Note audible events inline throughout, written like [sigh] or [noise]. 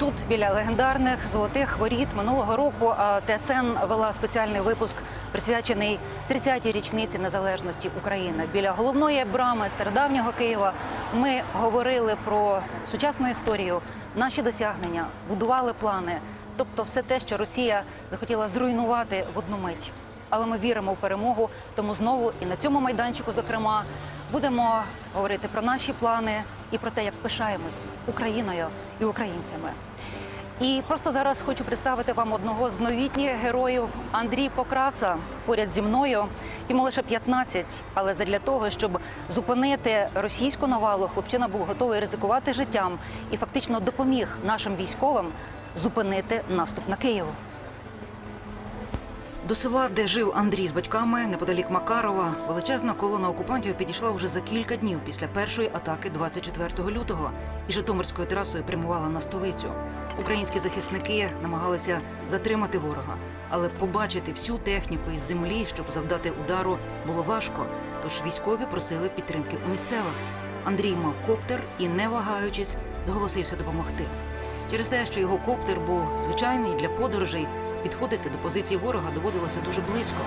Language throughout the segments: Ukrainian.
тут, біля легендарних золотих воріт минулого року, ТСН вела спеціальний випуск, присвячений 30-й річниці незалежності України. Біля головної брами стародавнього Києва ми говорили про сучасну історію, наші досягнення, будували плани, тобто все те, що Росія захотіла зруйнувати в одну мить. Але ми віримо в перемогу, тому знову і на цьому майданчику, зокрема, будемо говорити про наші плани і про те, як пишаємось Україною і українцями. І просто зараз хочу представити вам одного з новітніх героїв Андрій Покраса поряд зі мною. Йому лише 15, але задля того, щоб зупинити російську навалу, хлопчина був готовий ризикувати життям і фактично допоміг нашим військовим зупинити наступ на Київ. До села, де жив Андрій з батьками, неподалік Макарова, величезна колона окупантів підійшла вже за кілька днів після першої атаки 24 лютого і Житомирською трасою прямувала на столицю. Українські захисники намагалися затримати ворога, але побачити всю техніку із землі, щоб завдати удару, було важко. Тож військові просили підтримки у місцевих. Андрій мав коптер і, не вагаючись, зголосився допомогти. Через те, що його коптер був звичайний для подорожей, підходити до позиції ворога доводилося дуже близько.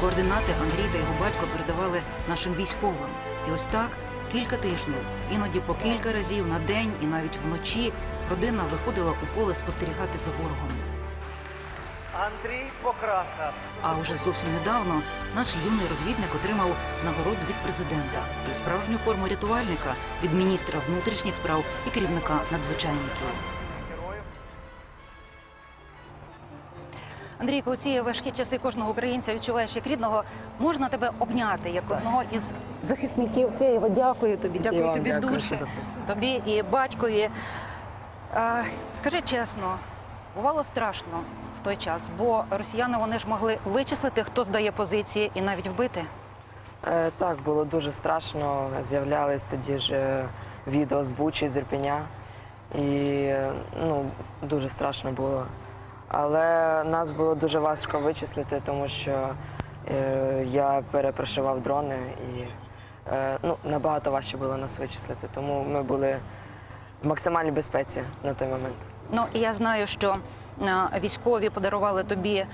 Координати Андрій та його батько передавали нашим військовим. І ось так кілька тижнів, іноді по кілька разів на день і навіть вночі родина виходила у поле спостерігати за ворогом. Андрій Покраса. А уже зовсім недавно наш юний розвідник отримав нагороду від президента і справжню форму рятувальника від міністра внутрішніх справ і керівника надзвичайників. Андрійко, у ці важкі часи кожного українця відчуваєш як рідного. Можна тебе обняти як одного із захисників Києва. Дякую тобі, дякую вам тобі дякую, дуже. Тобі і батькові. А, скажи чесно, бувало страшно в той час, бо росіяни вони ж могли вичислити, хто здає позиції, і навіть вбити. Е, Так, було дуже страшно. З'являлись тоді ж е, відео з Бучі, з Ірпеня. І ну, дуже страшно було. Але нас було дуже важко вичислити, тому що е, я перепрошивав дрони і е, ну, набагато важче було нас вичислити. Тому ми були в максимальній безпеці на той момент. Ну і я знаю, що е, військові подарували тобі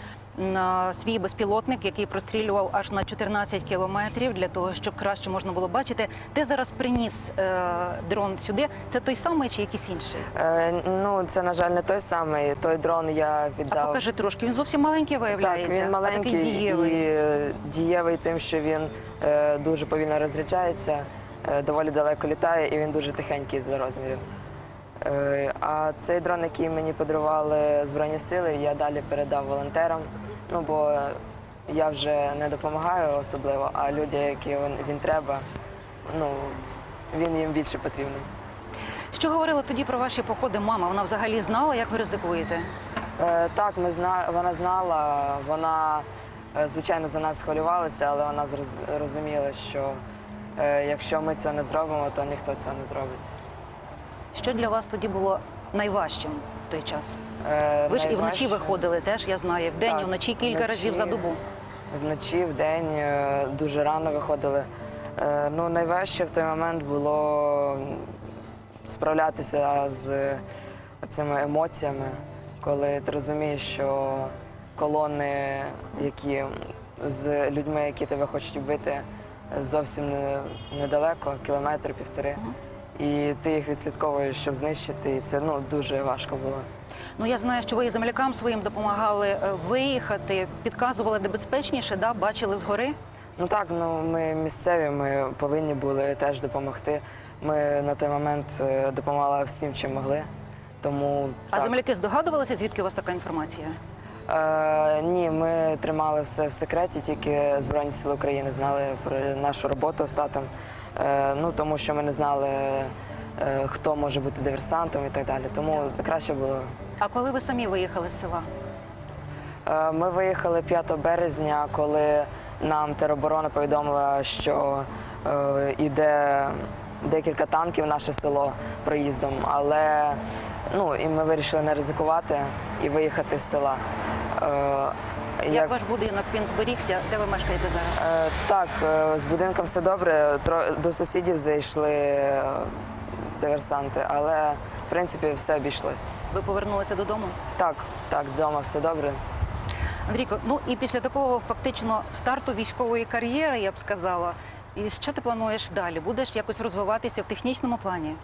свій безпілотник, який прострілював аж на 14 кілометрів для того, щоб краще можна було бачити. Ти зараз приніс е, дрон сюди. Це той самий чи якийсь інший? Е, ну, це, на жаль, не той самий. Той дрон я А віддав. покажи трошки. Він зовсім маленький виявляється. Так, він а маленький такий дієвий. і дієвий тим, що він е, дуже повільно розряджається, е, доволі далеко літає і він дуже тихенький за розмірів. Е, а цей дрон, який мені подарували Збройні сили, я далі передав волонтерам. Ну бо я вже не допомагаю особливо, а людям, які він, треба, ну він їм більше потрібний. Що говорила тоді про ваші походи? Мама вона взагалі знала, як ви ризикуєте? Е, так, ми зна... вона знала, вона, е, звичайно, за нас хвилювалася, але вона зроз- розуміла, що е, якщо ми цього не зробимо, то ніхто цього не зробить. Що для вас тоді було найважчим в той час? Е, Ви ж і вночі найважче- виходили теж, я знаю, вдень Так, і вночі кілька вночі. разів за добу. Вночі, вдень, е, дуже рано виходили. Е, Ну, найважче в той момент було справлятися з цими емоціями, коли ти розумієш, що колони, які з людьми, які тебе хочуть вбити, зовсім не, недалеко, кілометр, півтори. І ти їх відслідковуєш, щоб знищити, і це ну, дуже важко було. Ну я знаю, що ви землякам своїм допомагали е, виїхати, підказували, де безпечніше, да? бачили згори. Ну так, ну ми місцеві, ми повинні були теж допомогти. Ми на той момент е, допомагали всім, чим могли. Тому А так. земляки здогадувалися, звідки у вас така інформація? Е, ні, ми тримали все в секреті, тільки Збройні Сили України знали про нашу роботу з татом. Е, ну тому що ми не знали, е, хто може бути диверсантом і так далі. Тому краще було. А коли ви самі виїхали з села? Е, Ми виїхали 5 березня, коли нам тероборона повідомила, що йде декілька танків в наше село проїздом, але ну, і ми вирішили не ризикувати і виїхати з села. Як, ваш будинок він зберігся? Де ви мешкаєте зараз? Е, Так, е, з будинком все добре. Тро- До сусідів зайшли е, антидиверсанти, але в принципі все обійшлось. Ви повернулися додому? Так, так, вдома все добре. Андрійко, ну і після такого фактично старту військової кар'єри, я б сказала. І що ти плануєш далі? Будеш якось розвиватися в технічному плані?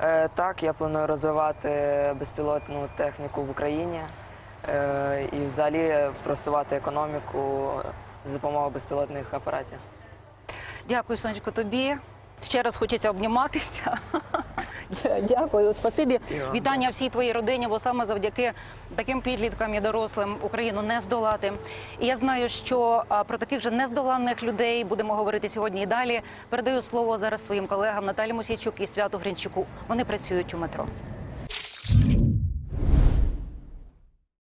Е, так, я планую розвивати безпілотну техніку в Україні і взагалі просувати економіку за допомогою безпілотних апаратів. Дякую, сонечко, тобі. Ще раз хочеться обніматися. [laughs] Дякую, спасибі. Вітання всій твоїй родині, бо саме завдяки таким підліткам і дорослим Україну не здолати. І я знаю, що про таких же нездоланних людей будемо говорити сьогодні і далі. Передаю слово зараз своїм колегам Наталі Мосійчук і Святу Гринчуку. Вони працюють у метро.